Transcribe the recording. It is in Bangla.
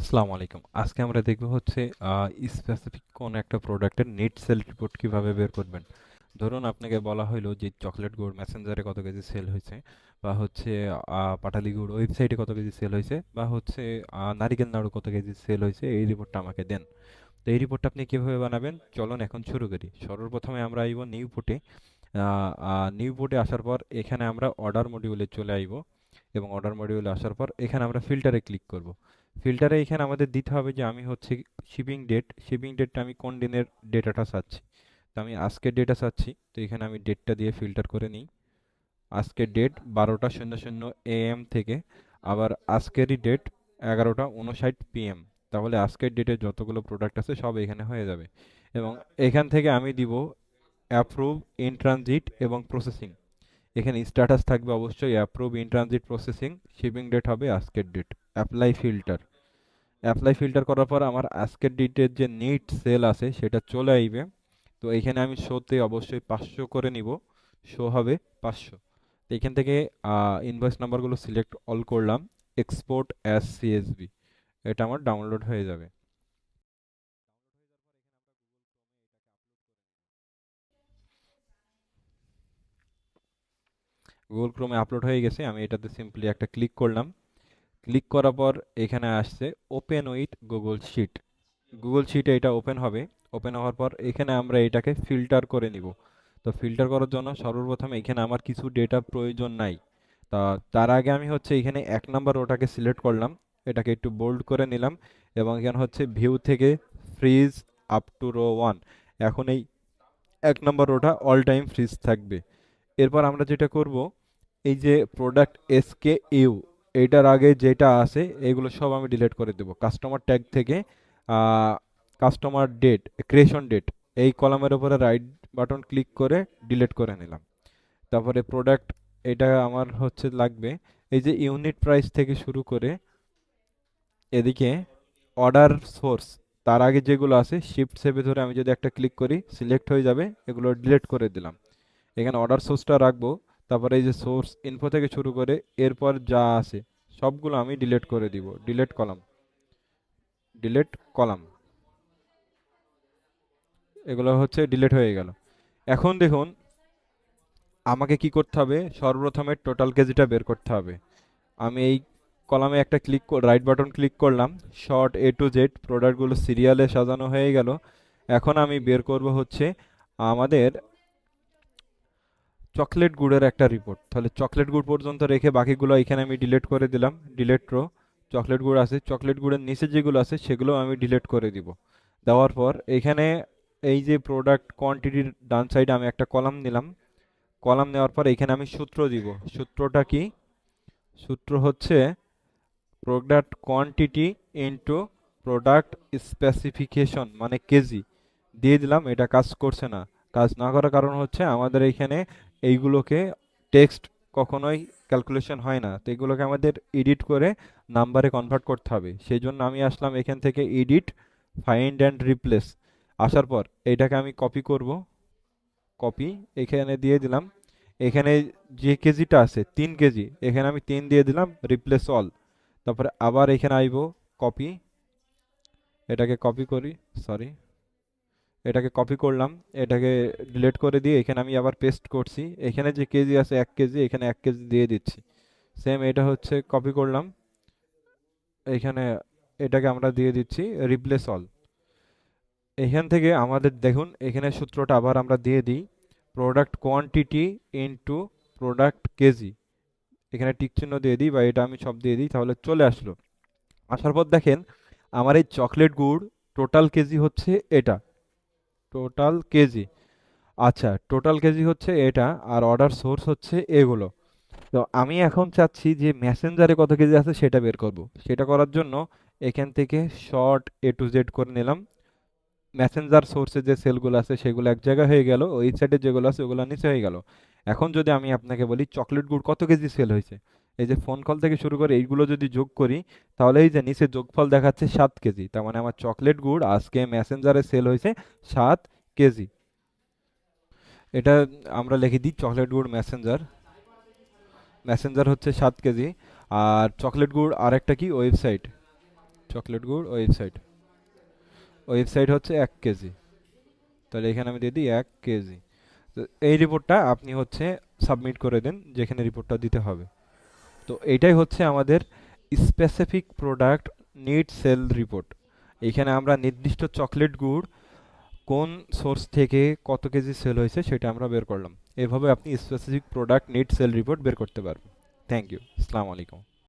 আসসালামু আলাইকুম। আজকে আমরা দেখব হচ্ছে স্পেসিফিক কোন একটা প্রোডাক্টের নেট সেল রিপোর্ট কীভাবে বের করবেন। ধরুন আপনাকে বলা হলো যে চকলেট গুড় মেসেঞ্জারে কত কেজি সেল হয়েছে বা হচ্ছে পাটালি গুড় ওয়েবসাইটে কত কেজি সেল হয়েছে বা হচ্ছে নারিকেল নাড়ু কত কেজি সেল হয়েছে এই রিপোর্টটা আমাকে দেন। তো এই রিপোর্টটা আপনি কীভাবে বানাবেন? চলুন এখন শুরু করি। সর্বপ্রথমে আমরা আইব নিউ পোর্টে নিউ পোর্টে আসার পর এখানে আমরা অর্ডার মডিউলে চলে আইব। এবং অর্ডার মডিউলে আসার পর এখানে আমরা ফিল্টারে ক্লিক করব। ফিল্টারে এখানে আমাদের দিতে হবে যে আমি হচ্ছে শিপিং ডেট শিপিং ডেটটা আমি কোন দিনের ডেটাটা চাচ্ছি? তো আমি আজকের ডেটা চাচ্ছি, তো এখানে আমি ডেটটা দিয়ে ফিল্টার করে নিই। আজকের ডেট বারোটা শূন্য শূন্য এএম থেকে, আবার আজকেরই ডেট এগারোটা উনষাট পিএম তাহলে আজকের ডেটে যতগুলো প্রোডাক্ট আছে সব এখানে হয়ে যাবে। এবং এখান থেকে আমি দিব অ্যাপ্রুভ ইন ট্রানজিট এবং প্রসেসিং এখানে স্ট্যাটাস থাকবে অবশ্যই approve in transit processing shipping date হবে আজকের date apply filter apply filter করার পর আমার আজকের ডেটের যে নিট সেল আছে, সেটা চলে আসবে তো এখানে আমি শোতে অবশ্যই পাঁচশো করে নিব। শো হবে পাঁচশো। তো এখান থেকে ইনভয়েস নাম্বারগুলো সিলেক্ট অল করলাম। এক্সপোর্ট অ্যাস সিএসবি এটা আমার ডাউনলোড হয়ে যাবে। গুগল ক্রোমে আপলোড হয়ে গেছে। আমি এটাতে সিম্পলি একটা ক্লিক করলাম। ক্লিক করার পর এখানে আসছে open with Google sheet Google শিটে এটা ওপেন হবে। ওপেন হওয়ার পর এখানে আমরা এটাকে ফিল্টার করে নিব। তো ফিল্টার করার জন্য সর্বপ্রথম এখানে আমার কিছু ডেটা প্রয়োজন নাই। তা তার আগে আমি হচ্ছে এখানে এক নাম্বার ওটাকে সিলেক্ট করলাম। এটাকে একটু বোল্ড করে নিলাম এবং এখানে হচ্ছে ভিউ থেকে freeze up to row one এখন এই এক নাম্বার ওটা অল টাইম ফ্রিজ থাকবে। এরপর আমরা যেটা করব, এই যে প্রোডাক্ট এসকে ইউ এইটার আগে যেটা আছে, এগুলো সব আমি ডিলিট করে দেবো। কাস্টমার ট্যাগ থেকে কাস্টমার ডেট ক্রিয়েশন ডেট এই কলামের উপরে রাইট বাটন ক্লিক করে ডিলিট করে নিলাম। তারপরে প্রোডাক্ট এটা আমার হচ্ছে লাগবে, এই যে ইউনিট প্রাইস থেকে শুরু করে এদিকে অর্ডার সোর্স তার আগে যেগুলো আছে শিফট সেভে ধরে আমি যদি একটা ক্লিক করি সিলেক্ট হয়ে যাবে, এগুলো ডিলিট করে দিলাম। এখানে অর্ডার সোর্সটা রাখব তারপরে এই যে সোর্স ইনফো থেকে শুরু করে এরপর যা আছে, সবগুলো আমি ডিলিট করে দিব। ডিলিট কলাম ডিলিট কলাম এগুলো হচ্ছে ডিলিট হয়ে গেল। এখন দেখুন, আমাকে কি করতে হবে? সর্বপ্রথমে টোটাল কেজিটা বের করতে হবে। আমি এই কলামে একটা ক্লিক রাইট বাটন ক্লিক করলাম। শর্ট এ টু জেড প্রোডাক্টগুলো সিরিয়ালে সাজানো হয়ে গেল। এখন আমি বের করব হচ্ছে আমাদের চকলেট গুড়ের একটা রিপোর্ট তাহলে চকলেট গুড় পর্যন্ত রেখে বাকিগুলো এখানে আমি ডিলেট করে দিলাম ডিলিট রো চকলেট গুড় আছে। চকলেট গুড়ের নিচে যেগুলো আছে, সেগুলো আমি ডিলেট করে দিব। দেওয়ার পর এখানে এই যে প্রোডাক্ট কোয়ান্টিটির ডান সাইডে আমি একটা কলাম নিলাম। কলাম নেওয়ার পর এখানে আমি সূত্র দিব। সূত্রটা কি? সূত্র হচ্ছে product quantity into product specification মানে কেজি। দিয়ে দিলাম, এটা কাজ করছে না। কাজ না করার কারণ হচ্ছে আমাদের এখানে এইগুলোকে টেক্সট কখনোই ক্যালকুলেশন হয় না। তো এগুলোকে আমাদের এডিট করে নাম্বারে কনভার্ট করতে হবে। সেই জন্য আমি আসলাম এখান থেকে এডিট ফাইন্ড অ্যান্ড রিপ্লেস আসার পর এটাকে আমি কপি করব। কপি এখানে দিয়ে দিলাম। এখানে যে কেজিটা আছে, তিন কেজি এখানে আমি তিন দিয়ে দিলাম রিপ্লেস অল তারপরে আবার এখানে আইব কপি এটাকে কপি করি সরি এটাকে কপি করলাম, এটাকে ডিলিট করে দিয়ে এখানে আমি আবার পেস্ট করছি। এখানে যে কেজি আছে এক কেজি এখানে এক কেজি দিয়ে দিচ্ছি। সেম এটা হচ্ছে কপি করলাম। এখানে এটাকে আমরা দিয়ে দিচ্ছি রিপ্লেস অল এখান থেকে আমাদের দেখুন, এখানে সূত্রটা আবার আমরা দিয়ে দিই। Product quantity into product kg এখানে টিক চিহ্ন দিয়ে দিই বা এটা আমি সব দিয়ে দিই, তাহলে চলে আসলো। আসার পর দেখেন, আমার এই চকলেট গুড় টোটাল কেজি হচ্ছে এটা। Total kg. আচ্ছা টোটাল কেজি হচ্ছে এটা আর অর্ডার সোর্স হচ্ছে এগুলো। তো আমি এখন চাচ্ছি যে মেসেঞ্জারে কত কেজি আছে সেটা বের করব। সেটা করার জন্য এখান থেকে শর্ট এ টু জেড করে নিলাম। মেসেঞ্জার সোর্সে যে সেলগুলো আছে সেগুলো এক জায়গায় হয়ে গেল, ওই সাইডে যেগুলো আছে ওগুলো নিচে হয়ে গেল। এখন যদি আমি আপনাকে বলি চকলেট গুড় কত কেজি সেল হয়েছে? এই যে ফোন কল থেকে শুরু করে এইগুলো যদি যোগ করি, তাহলে এই যে নিচে যোগফল দেখাচ্ছে সাত কেজি। তার মানে আমার চকলেট গুড় আজকে মেসেঞ্জারে সেল হয়েছে সাত কেজি। এটা আমরা লিখে দিই চকলেট গুড় মেসেঞ্জার মেসেঞ্জার হচ্ছে সাত কেজি। আর চকলেট গুড় আরেকটা কি? ওয়েবসাইট চকলেট গুড় ওয়েবসাইট ওয়েবসাইট হচ্ছে এক কেজি। তাহলে এখানে আমি দিয়ে দিই এক কেজি। তো এই রিপোর্টটা আপনি হচ্ছে সাবমিট করে দেন, যেখানে রিপোর্টটা দিতে হবে। তো এইটাই হচ্ছে আমাদের specific product need sell report এখানে আমরা নির্দিষ্ট চকলেট গুড় কোন সোর্স থেকে কত কেজি সেল হয়েছে সেটা আমরা বের করলাম। এভাবে আপনি specific product need sell report বের করতে পারবেন। থ্যাংক ইউ আসসালামু আলাইকুম